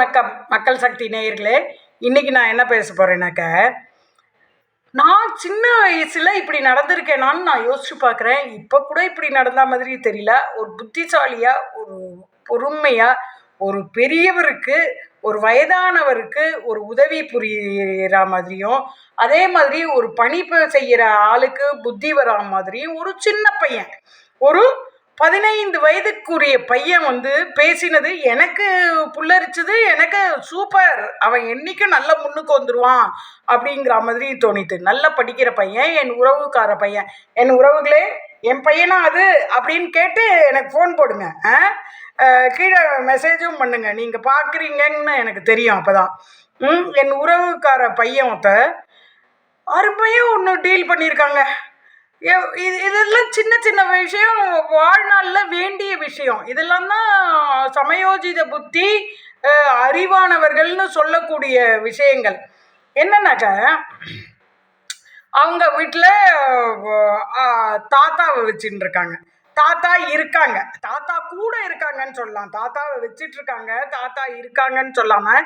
வணக்கம் மக்கள் சக்தி நேயர்களே. இன்னைக்கு நான் என்ன பேச போகிறேன்னாக்க நான் சின்ன வயசில் இப்படி நடந்திருக்கேனான்னு நான் யோசிச்சு பார்க்குறேன் இப்போ கூட இப்படி நடந்த மாதிரி தெரியல. ஒரு புத்திசாலியாக ஒரு பொறுமையாக ஒரு பெரியவருக்கு ஒரு வயதானவருக்கு ஒரு உதவி புரிகிற மாதிரியும் அதே மாதிரி ஒரு பணி செய்கிற ஆளுக்கு புத்தி வரா மாதிரியும் ஒரு சின்ன பையன் ஒரு பதினைந்து வயதுக்குரிய பையன் வந்து பேசினது எனக்கு புல்லரிச்சது எனக்கு சூப்பர் அவன் என்னைக்கும் நல்ல முன்னுக்கு வந்துடுவான் அப்படிங்கிற மாதிரி தோணித்து நல்லா படிக்கிற பையன் என் உறவுக்கார பையன். என் உறவுகளே என் பையனா அது? அப்படின்னு கேட்டு எனக்கு ஃபோன் போடுங்க. ஆ? கீழே மெசேஜும் பண்ணுங்க. நீங்கள் பார்க்குறீங்கன்னு எனக்கு தெரியும் அப்போ தான் ம்? என் உறவுக்கார பையன் ஒருத்த அருமையாக ஒன்று டீல் பண்ணியிருக்காங்க இதெல்லாம் சின்ன சின்ன விஷயம் வாழ்நாளில் வேண்டிய விஷயம். இதெல்லாம் தான் சமயோஜித புத்தி அறிவானவர்கள்னு சொல்லக்கூடிய விஷயங்கள். என்னன்னாக்க அவங்க வீட்டில் தாத்தாவை வச்சுட்டு இருக்காங்க தாத்தா இருக்காங்க. தாத்தா கூட இருக்காங்கன்னு சொல்லலாம். தாத்தாவை வச்சிட்டு இருக்காங்க தாத்தா இருக்காங்கன்னு சொல்லாம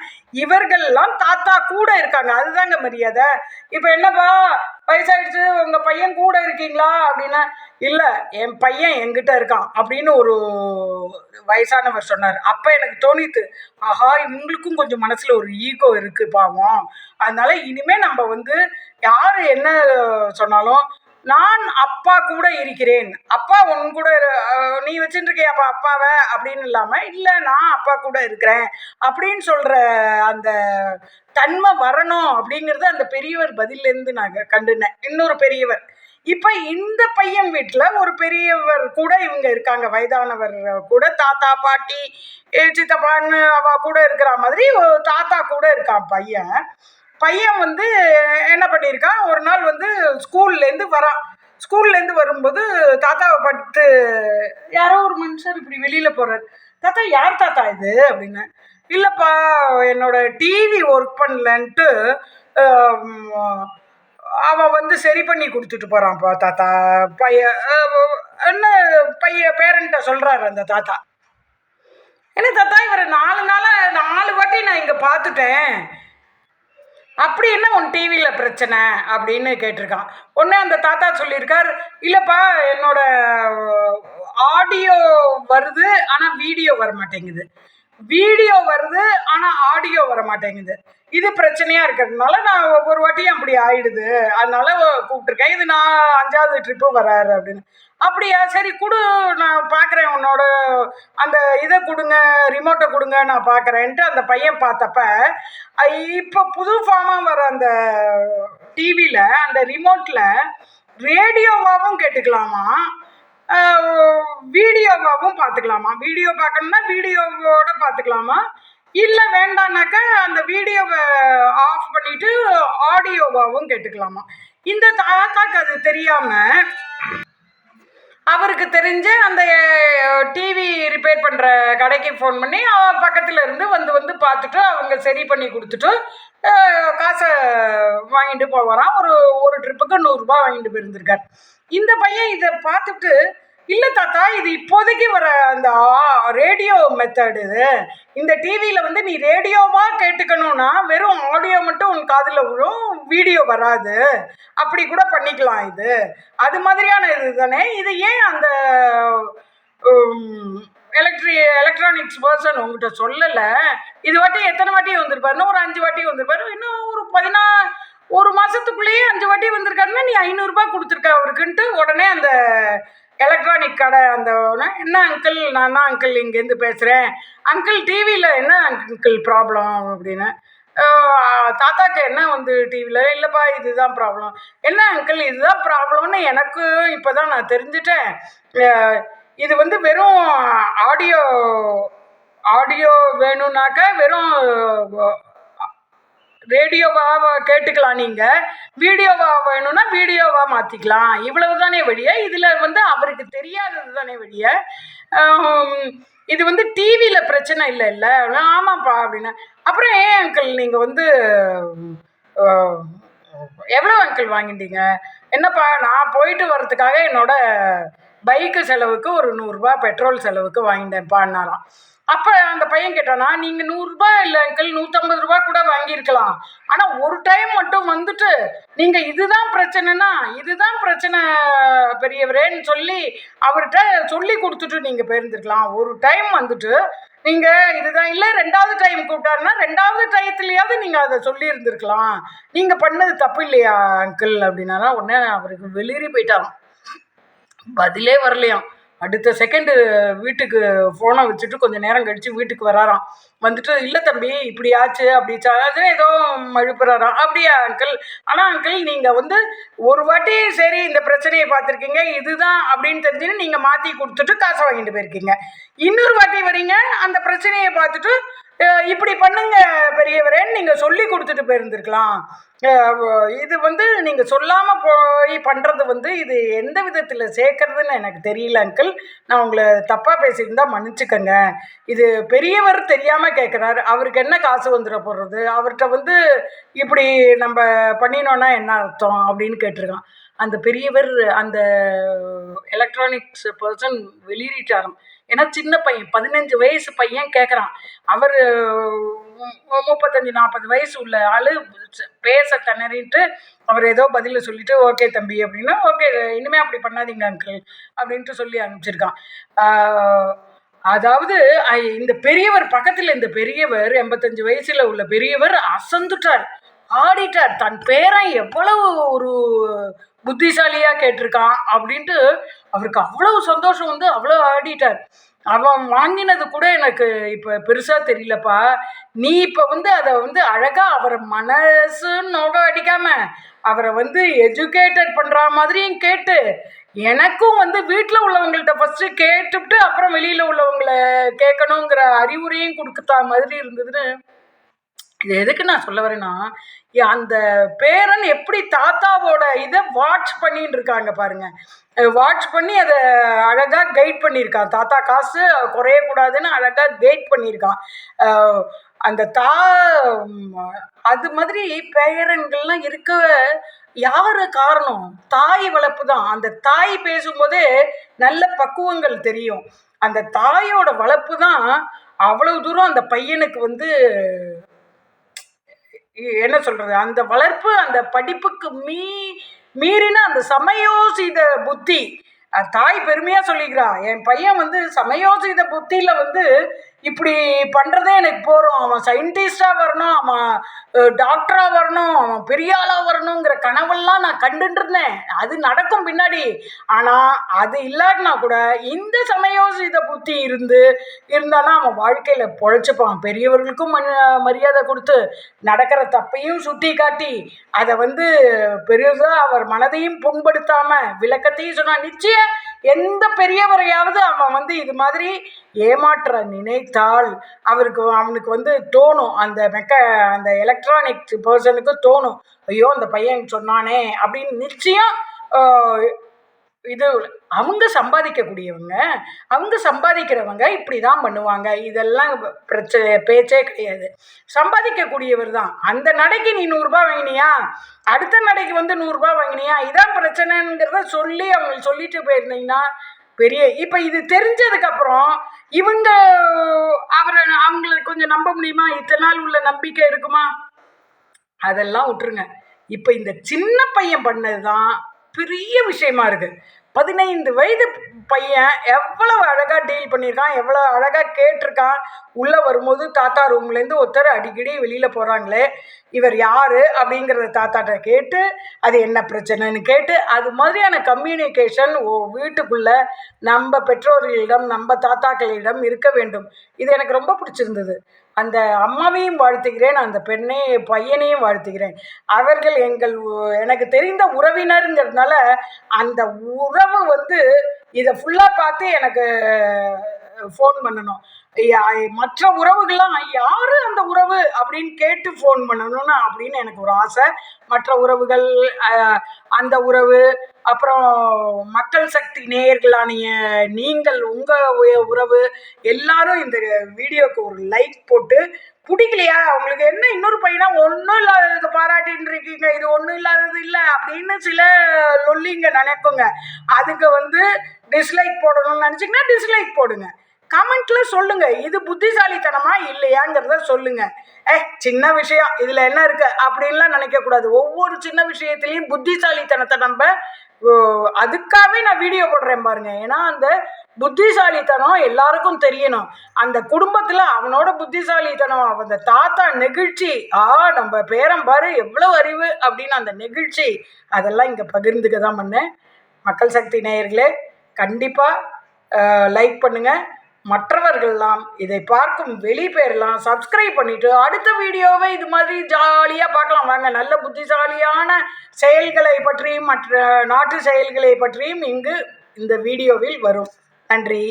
இவர்கள்லாம் தாத்தா கூட இருக்காங்க. அதுதாங்க மரியாதை. இப்போ என்னப்பா? வயசாயிடுச்சு. உங்க பையன் கூட இருக்கீங்களா? அப்படின்னா இல்லை என் பையன் என்கிட்ட இருக்கான். அப்படின்னு ஒரு வயசானவர் சொன்னார். அப்போ எனக்கு தோணித்து ஆஹா இவங்களுக்கும் கொஞ்சம் மனசில் ஒரு ஈகோ இருக்கு பாவம். அதனால இனிமே நம்ம வந்து யார் என்ன சொன்னாலும் நான் அப்பா கூட இருக்கிறேன். அப்பா உன் கூட நீ வச்சுட்டு இருக்கியாப்பா அப்பாவை? அப்படின்னு இல்லாமல் இல்லை நான் அப்பா கூட இருக்கிறேன். அப்படின்னு சொல்கிற அந்த தன்மை வரணும் அப்படிங்கிறது அந்த பெரியவர் பதிலேருந்து நான் கண்டுனேன். இன்னொரு பெரியவர். இப்போ இந்த பையன் வீட்டில் ஒரு பெரியவர் கூட இவங்க இருக்காங்க. வயதானவர் கூட தாத்தா பாட்டி சித்தப்பான்னு அவ கூட இருக்கிற மாதிரி தாத்தா கூட இருக்கான் பையன். பையன் வந்து என்ன பண்ணியிருக்கான்? ஒரு நாள் வந்து ஸ்கூல்லேருந்து வரான் ஸ்கூல்லேருந்து வரும்போது தாத்தாவை பார்த்து யாரோ ஒரு மனுஷர் இப்படி வெளியில் போகிறார் தாத்தா யார் தாத்தா இது? அப்படின்னு. இல்லைப்பா என்னோட டிவி ஒர்க் பண்ணலன்ட்டு அவன் வந்து சரி பண்ணி கொடுத்துட்டு போகிறான்ப்பா தாத்தா. பையன் என்ன பையன் பேரண்ட்டை சொல்கிறாரு அந்த தாத்தா. என்ன தாத்தா இவரை நாலு நாளாக நாலு வாட்டி நான் இங்கே பார்த்துட்டேன். அப்படி என்ன உன் டிவியில் பிரச்சனை? அப்படின்னு கேட்டிருக்கான். ஒன்று அந்த தாத்தா சொல்லியிருக்கார் இல்லைப்பா என்னோட ஆடியோ வருது ஆனால் வீடியோ வர மாட்டேங்குது வீடியோ வருது ஆனால் ஆடியோ வர மாட்டேங்குது இது பிரச்சனையாக இருக்கிறதுனால நான் ஒவ்வொரு வாட்டியும் அப்படி ஆயிடுது. அதனால கூப்பிட்ருக்கேன் இது நான் அஞ்சாவது ட்ரிப்பு வராரு அப்படின்னு. அப்படியா சரி கொடு நான் பார்க்குறேன் உன்னோட அந்த இதை கொடுங்க ரிமோட்டை கொடுங்க நான் பார்க்குறேன்ட்டு அந்த பையன் பார்த்தப்ப இப்போ புது ஃபார்மாக வர அந்த டிவியில் அந்த ரிமோட்டில் ரேடியோவாகவும் கேட்டுக்கலாமா? வீடியோவாகவும் பார்த்துக்கலாமா? வீடியோ பார்க்கணுன்னா வீடியோவோட பார்த்துக்கலாமா? இல்லை வேண்டாம்னாக்கா அந்த வீடியோவை ஆஃப் பண்ணிவிட்டு ஆடியோவாகவும் கேட்டுக்கலாமா? இந்த தாத்தாக்கு அது தெரியாமல் அவருக்கு தெரிஞ்ச அந்த டிவி ரிப்பேர் பண்ணுற கடைக்கு ஃபோன் பண்ணி அவன் பக்கத்தில் இருந்து வந்து வந்து பார்த்துட்டு அவங்க சரி பண்ணி கொடுத்துட்டு காசை வாங்கிட்டு போவாராம். ஒரு ஒரு ட்ரிப்புக்கு நூறுரூபா வாங்கிட்டு போயிருந்திருக்கார். இந்த பையன் இதை பார்த்துட்டு இல்லை தாத்தா இது இப்போதைக்கு வர அந்த ரேடியோ மெத்தடு இது. இந்த டிவியில் வந்து நீ ரேடியோவாக கேட்டுக்கணும்னா வெறும் ஆடியோ மட்டும் உன் காதில் விழும் வீடியோ வராது. அப்படி கூட பண்ணிக்கலாம் இது. அது மாதிரியான இது தானே. இது ஏன் அந்த எலக்ட்ரி எலக்ட்ரானிக்ஸ் பர்சன் உங்ககிட்ட சொல்லலை? இது வாட்டி எத்தனை வாட்டி வந்திருப்பாருன்னா ஒரு அஞ்சு வாட்டி வந்திருப்பாரு. இன்னும் ஒரு பதினா ஒரு மாதத்துக்குள்ளேயே அஞ்சு வாட்டி வந்திருக்காருன்னா நீ ஐநூறுரூபா கொடுத்துருக்க அவருக்குன்ட்டு உடனே அந்த எலக்ட்ரானிக் கடை அந்த என்ன அங்கிள் நான் தான் அங்கிள் இங்கேருந்து பேசுகிறேன் அங்கிள் டிவியில் என்ன அங்கிள் ப்ராப்ளம் அப்படின்னு. தாத்தாக்கு என்ன வந்து டிவியில் இல்லைப்பா இதுதான் ப்ராப்ளம் என்ன அங்கிள் இதுதான் ப்ராப்ளம்னு எனக்கு இப்போ தான் நான் தெரிஞ்சுட்டேன். இது வந்து வெறும் ஆடியோ ஆடியோ வேணும்னாக்கா வெறும் ரேடியோவாக கேட்டுக்கலாம் நீங்கள் வீடியோவாக வேணும்னா வீடியோவாக மாற்றிக்கலாம் இவ்வளவு தானே வழிய இதில் வந்து அவருக்கு தெரியாதது தானே வழிய இது வந்து டிவியில் பிரச்சனை இல்லை இல்லை. ஆமாப்பா அப்படின்னு. அப்புறம் ஏன் அங்கிள் நீங்கள் வந்து எவ்வளோ அங்கிள் வாங்கிட்டீங்க? என்னப்பா நான் போயிட்டு வர்றதுக்காக என்னோட பைக்கு செலவுக்கு ஒரு நூறுரூபா பெட்ரோல் செலவுக்கு வாங்கிட்டேன்ப்பான்னாராம் அப்போ அந்த பையன் கேட்டானா நீங்கள் நூறுரூபா இல்லை அங்கிள் நூற்றம்பது ரூபா கூட வாங்கியிருக்கலாம். ஆனால் ஒரு டைம் மட்டும் வந்துட்டு நீங்கள் இதுதான் பிரச்சனைனா இதுதான் பிரச்சனை பெரியவரேன்னு சொல்லி அவர்கிட்ட சொல்லி கொடுத்துட்டு நீங்கள் போயிருந்துருக்கலாம். ஒரு டைம் வந்துட்டு நீங்கள் இதுதான் இல்லை ரெண்டாவது டைம் கூப்பிட்டாருன்னா ரெண்டாவது டயத்துலையாவது நீங்கள் அதை சொல்லி இருந்திருக்கலாம் நீங்கள் பண்ணது தப்பு இல்லையா அங்கிள் அப்படின்னா உடனே அவருக்கு வெளியேறி போயிட்டாராம். பதிலே வரலையாம். அடுத்த செகண்டு வீட்டுக்கு ஃபோனை வச்சுட்டு கொஞ்சம் நேரம் கழித்து வீட்டுக்கு வராராம். வந்துட்டு இல்லை தம்பி இப்படி ஆச்சு அப்படி ஆச்சு. ஏதோ மழுப்புறாராம் அப்படியா அங்கிள் ஆனால் அங்கிள் நீங்கள் வந்து ஒரு வாட்டி சரி இந்த பிரச்சனையை பார்த்துருக்கீங்க இதுதான் அப்படின்னு தெரிஞ்சுன்னு நீங்கள் மாற்றி கொடுத்துட்டு காசை வாங்கிட்டு போயிருக்கீங்க. இன்னொரு வாட்டி வரீங்க அந்த பிரச்சனையை பார்த்துட்டு இப்படி பண்ணுங்க பெரியவரேன்னு நீங்கள் சொல்லி கொடுத்துட்டு போயிருந்துருக்கலாம். இது வந்து நீங்கள் சொல்லாமல் போய் பண்ணுறது வந்து இது எந்த விதத்தில் சேர்க்கறதுன்னு எனக்கு தெரியல அங்கிள் நான் உங்களை தப்பாக பேசியிருந்தால் மன்னிச்சுக்கங்க. இது பெரியவர் தெரியாமல் கேட்குறாரு அவருக்கு என்ன காசு வந்துட போடுறது அவர்கிட்ட வந்து இப்படி நம்ம பண்ணினோன்னா என்ன அர்த்தம்? அப்படின்னு கேட்டிருக்கான். அந்த பெரியவர் அந்த எலக்ட்ரானிக்ஸ் பர்சன் வெளியேறிட்டாராம். ஏன்னா சின்ன பையன் பதினஞ்சு வயசு பையன் கேட்குறான் அவர் முப்பத்தஞ்சு நாற்பது வயசு உள்ள ஆள் பேச திணறிட்டு அவர் ஏதோ பதில சொல்லிட்டு ஓகே தம்பி அப்படின்னா ஓகே இனிமே அப்படி பண்ணாதீங்க அங்கிள் அப்படின்ட்டு சொல்லி அனுப்பிச்சிருக்கான். அதாவது ஐ- இந்த பெரியவர் பக்கத்தில் இந்த பெரியவர் எண்பத்தஞ்சு வயசுல உள்ள பெரியவர் அசந்துட்டார் ஆடிட்டார். தன் பேரன் எவ்வளவு ஒரு புத்திசாலியா கேட்டிருக்கான் அப்படின்ட்டு அவருக்கு அவ்வளவு சந்தோஷம் வந்து அவ்வளோ ஆடிட்டார். அவன் வாங்கினது கூட எனக்கு இப்போ பெருசாக தெரியலப்பா. நீ இப்போ வந்து அதை வந்து அழகாக அவரை மனசுன்னு நோக அடிக்காம அவரை வந்து எஜுகேட்டட் பண்ணுற மாதிரியும் கேட்டு எனக்கும் வந்து வீட்டில் உள்ளவங்கள்ட்ட ஃபஸ்ட்டு கேட்டுவிட்டு அப்புறம் வெளியில் உள்ளவங்களை கேட்கணுங்கிற அறிவுரையும் கொடுக்குறா மாதிரி இருந்ததுன்னு இது எதுக்கு நான் சொல்ல வரேன்னா அந்த பேரன் எப்படி தாத்தாவோட இதை வாட்ச் பண்ணின்னு இருக்காங்க பாருங்க. வாட்ச் பண்ணி அதை அழகாக கைட் பண்ணியிருக்கான். தாத்தா காசு குறையக்கூடாதுன்னு அழகாக கைட் பண்ணியிருக்கான். அந்த தா அது மாதிரி பேரன்கள்லாம் இருக்க யார் காரணம்? தாய் வளர்ப்பு தான் அந்த தாய் பேசும்போதே நல்ல பக்குவங்கள் தெரியும். அந்த தாயோட வளர்ப்பு தான் அவ்வளவு தூரம் அந்த பையனுக்கு வந்து என்ன சொல்றது? அந்த வளர்ப்பு அந்த படிப்புக்கு மீ மீறின அந்த சமயோசித புத்தி. தாய் பெருமையா சொல்லிக்கிறா. என் பையன் வந்து சமயோசித புத்தியில வந்து இப்படி பண்றதே எனக்கு போறோம். அவன் சயின்டிஸ்டா வரணும் அவன் டாக்டரா வரணும் அவன் பெரிய ஆளா வரணுங்கிற கனவெல்லாம் நான் கண்டுட்டு இருந்தேன். அது நடக்கும் பின்னாடி. ஆனா அது இல்லாட்டினா கூட இந்த சமயோசித புத்தி இருந்து இருந்தானா அவன் வாழ்க்கையில பொழைச்சுப்பான். பெரியவர்களுக்கும் மரியாதை கொடுத்து நடக்கிற தப்பையும் சுட்டி காட்டி அதை வந்து பெருசா அவர் மனதையும் புண்படுத்தாம விளக்கத்தையும் சொன்னா நிச்சயம் எந்த பெரியவரையாவது அவன் வந்து இது மாதிரி ஏமாற்ற நினைத்தால் அவருக்கு அவனுக்கு வந்து தோணும். அந்த மெக்க அந்த எலக்ட்ரானிக் பர்சனுக்கு தோணும். ஐயோ அந்த பையன் சொன்னானே அப்படின்னு நிச்சயம் இது அவங்க சம்பாதிக்கக்கூடியவங்க அவங்க சம்பாதிக்கிறவங்க இப்படி தான் பண்ணுவாங்க. இதெல்லாம் பிரச்சனை பேச்சே கிடையாது. சம்பாதிக்கக்கூடியவர் தான். அந்த நடைக்கு நீ நூறுரூபா வாங்கினியா? அடுத்த நடைக்கு வந்து நூறுரூபா வாங்கினியா? இதான் பிரச்சனைங்கிறத சொல்லி அவங்க சொல்லிட்டு போயிருந்தீங்கன்னா பெரிய இப்போ இது தெரிஞ்சதுக்கப்புறம் இவங்க அவரை அவங்கள கொஞ்சம் நம்ப முடியுமா? இத்தனை நாள் உள்ள நம்பிக்கை இருக்குமா? அதெல்லாம் விட்டுருங்க. இப்போ இந்த சின்ன பையன் பண்ணது தான் பெரிய விஷயமா இருக்கு. பதினைந்து வயது பையன் எவ்வளவு அழகாக டீல் பண்ணியிருக்கான் எவ்வளோ அழகாக கேட்டிருக்கான். உள்ளே வரும்போது தாத்தா ரூம்லேருந்து ஒருத்தர் அடிக்கடி வெளியில் போகிறாங்களே இவர் யார் அப்படிங்கிறத தாத்தாட்ட கேட்டு அது என்ன பிரச்சனைன்னு கேட்டு அது மாதிரியான கம்யூனிகேஷன் வீட்டுக்குள்ளே நம்ம பெற்றோர்களிடம் நம்ம தாத்தாக்களிடம் இருக்க வேண்டும். இது எனக்கு ரொம்ப பிடிச்சிருந்தது. அந்த அம்மாவையும் வாழ்த்துகிறேன் அந்த பெண்ணை பையனையும் வாழ்த்துகிறேன். அவர்கள் எங்கள் உ- எனக்கு தெரிந்த உறவினருங்கிறதுனால அந்த உறவு வந்து இதை ஃபுல்லாக பார்த்து எனக்கு ஃபோன் பண்ணணும். மற்ற உறவுகள்லாம் யார் அந்த உறவு? அப்படின்னு கேட்டு ஃபோன் பண்ணணும்னு அப்படின்னு எனக்கு ஒரு ஆசை. மற்ற உறவுகள் அந்த உறவு அப்புறம் மக்கள் சக்தி நேயர்களானிய நீங்கள் உங்கள் உறவு எல்லாரும் இந்த வீடியோக்கு ஒரு லைக் போட்டு பிடிக்கலையா? உங்களுக்கு என்ன இன்னொரு பையனா? ஒன்றும் இல்லாததுக்கு பாராட்டின்னு இருக்கீங்க. இது ஒன்றும் இல்லாதது இல்லை. அப்படின்னு சில லொல்லிங்க நினைக்குங்க. அதுக்கு வந்து டிஸ்லைக் போடணும்னு நினச்சிங்கன்னா டிஸ்லைக் போடுங்க. கமெண்ட்ல சொல்லுங்க. இது புத்திசாலித்தனமா இல்லையாங்கிறத சொல்லுங்க. ஏ சின்ன விஷயம். இதுல என்ன இருக்கு? அப்படின்லாம் நினைக்க கூடாது. ஒவ்வொரு சின்ன விஷயத்திலையும் புத்திசாலித்தனத்தை நம்ம ஓ, அதுக்காகவே நான் வீடியோ போடுறேன் பாருங்க. ஏன்னா அந்த புத்திசாலித்தனம் எல்லாருக்கும் தெரியணும். அந்த குடும்பத்துல அவனோட புத்திசாலித்தனம் அந்த தாத்தா நெகிழ்ச்சி ஆ நம்ம பேரம் பாரு எவ்வளவு அறிவு அப்படின்னு அந்த நெகிழ்ச்சி அதெல்லாம் இங்க பகிர்ந்துக்க தான் பண்ணேன். மக்கள் சக்தி நேயர்களே கண்டிப்பாக லைக் பண்ணுங்க. மற்றவர்கள்லாம் இதை பார்க்கும் வெளி பேர்லாம் சப்ஸ்கிரைப் பண்ணிட்டு அடுத்த வீடியோவை இது மாதிரி ஜாலியாக பார்க்கலாம். வாங்க நல்ல புத்திசாலியான செயல்களை பற்றியும் மற்ற நாட்டு செயல்களை பற்றியும் இங்கு இந்த வீடியோவில் வரும். நன்றி.